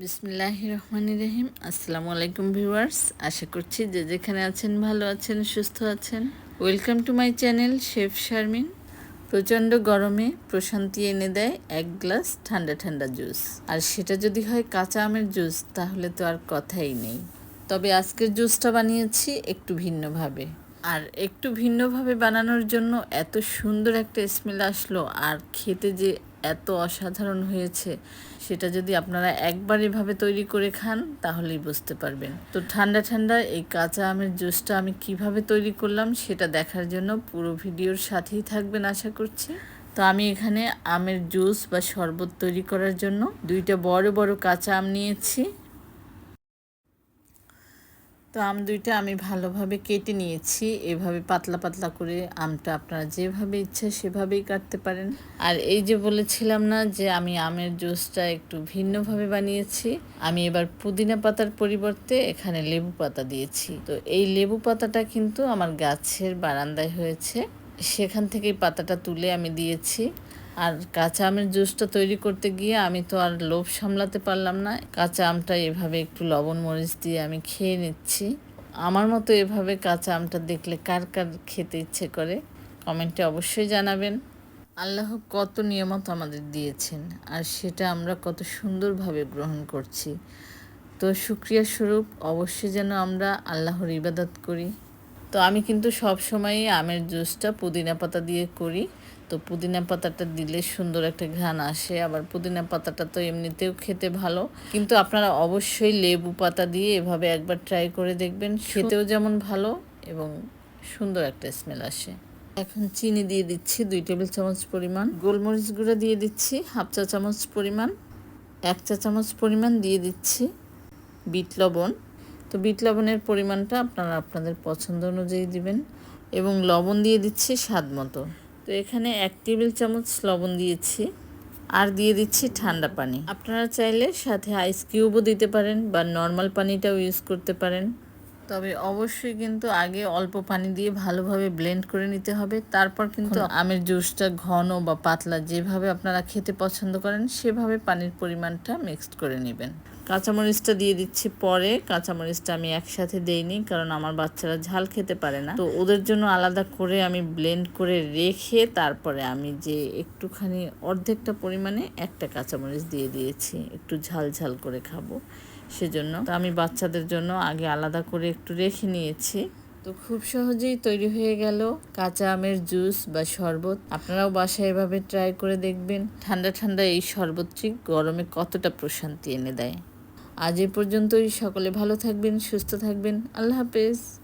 বিসমিল্লাহ রহমান রহিম আসসালামু আলাইকুম ভিউয়ার্স, আশা করছি যে যেখানে আছেন ভালো আছেন, সুস্থ আছেন। Welcome to my channel chef Sharmin. প্রচণ্ড গরমে প্রশান্তি এনে দেয় এক গ্লাস ঠান্ডা ঠান্ডা জুস। আর সেটা যদি হয় কাঁচা আমের জুস, তাহলে তো আর কথাই নেই। তবে আজকের জুসটা বানিয়েছি একটু ভিন্নভাবে। আর একটু ভিন্নভাবে বানানোর জন্য এত সুন্দর একটা স্মেল আসলো, আর খেতে যে এত অসাধারণ হয়েছে, সেটা যদি আপনারা একবার এভাবে তৈরি করে খান, তাহলেই বুঝতে পারবেন। তো ঠান্ডা ঠান্ডা এই কাঁচা আমের জুসটা আমি কীভাবে তৈরি করলাম, সেটা দেখার জন্য পুরো ভিডিওর সাথেই থাকবেন আশা করছি। তো আমি এখানে আমের জুস বা শরবত তৈরি করার জন্য দুইটা বড় বড় কাঁচা আম নিয়েছি। তো আম দুইটা আমি ভালোভাবে কেটে নিয়েছি। এভাবে পাতলা পাতলা করে আমটা আপনারা যেভাবে ইচ্ছা সেভাবেই কাটতে পারেন। আর এই যে বলেছিলাম না যে আমি আমের জুসটা একটু ভিন্নভাবে বানিয়েছি, আমি এবার পুদিনা পাতার পরিবর্তে এখানে লেবু পাতা দিয়েছি। তো এই লেবু পাতাটা কিন্তু আমার গাছের বারান্দায় হয়েছে। সেখান থেকেই পাতাটা তুলে আমি দিয়েছি। আর কাঁচা আমের জুসটা তৈরি করতে গিয়ে আমি তো আর লোভ সামলাতে পারলাম না। কাঁচা আমটা এভাবে একটু লবণ মরিচ দিয়ে আমি খেয়ে নিচ্ছি। আমার মতো এভাবে কাঁচা আমটা দেখলে কার কার খেতে ইচ্ছে করে? কমেন্টে অবশ্যই জানাবেন। আল্লাহ কত নিয়মত আমাদের দিয়েছেন আর সেটা আমরা কত সুন্দরভাবে গ্রহণ করছি। তো সুক্রিয়া স্বরূপ, অবশ্যই যেন আমরা আল্লাহর ইবাদত করি। তো আমি কিন্তু সব সময়ই আমের জুসটা পুদিনা পাতা দিয়ে করি। তো পুদিনা পাতাটা দিলে সুন্দর একটা ঘ্রাণ আসে। আবার পুদিনা পাতাটা তো এমনিতেও খেতে ভালো। কিন্তু আপনারা অবশ্যই লেবু পাতা দিয়ে এভাবে একবার ট্রাই করে দেখবেন। খেতেও যেমন ভালো এবং সুন্দর একটা স্মেল আসে। এখন চিনি দিয়ে দিচ্ছি দুই টেবিল চামচ পরিমাণ। গোলমরিচ গুঁড়া দিয়ে দিচ্ছি হাফ চা চামচ পরিমাণ। এক চা চামচ পরিমাণ দিয়ে দিচ্ছি বিট লবণ। তো বিট লবণের পরিমাণটা আপনারা আপনাদের পছন্দ অনুযায়ী দিবেন এবং লবণ দিয়ে দিচ্ছি স্বাদ মতো। তো এখানে এক টেবিল চামচ লবণ দিয়েছি আর দিয়ে দিচ্ছি ঠান্ডা পানি। আপনারা চাইলে সাথে আইস কিউবও দিতে পারেন বা নর্মাল পানিটাও ইউজ করতে পারেন। তবে অবশ্যই কিন্তু আগে অল্প পানি দিয়ে ভালোভাবে ব্লেন্ড করে নিতে হবে। তারপর কিন্তু আমের জুসটা ঘন বা পাতলা যেভাবে আপনারা খেতে পছন্দ করেন সেভাবে পানির পরিমাণটা মিক্সড করে নেবেন। কাঁচামরিচটা দিয়ে দিচ্ছি পরে। কাঁচামরিচটা আমি একসাথে দেইনি, কারণ আমার বাচ্চারা ঝাল খেতে পারে না। তো ওদের জন্য আলাদা করে আমি ব্লেন্ড করে রেখে তারপরে আমি যে একটুখানি অর্ধেকটা পরিমাণে একটা কাঁচামরিচ দিয়ে দিয়েছি, একটু ঝাল ঝাল করে খাব সেজন্য। তো আমি বাচ্চাদের জন্য আগে আলাদা করে একটু রেখে নিয়েছি। তো খুব সহজেই তৈরি হয়ে গেল কাঁচা আমের জুস বা শরবত। আপনারাও বাসায় এভাবে ট্রাই করে দেখবেন। ঠান্ডা ঠান্ডা এই শরবতটি গরমে কতটা প্রশান্তি এনে দেয়। আজ এ পর্যন্তই। সকলে ভালো থাকবেন সুস্থ থাকবেন। আল্লাহ হাফেজ।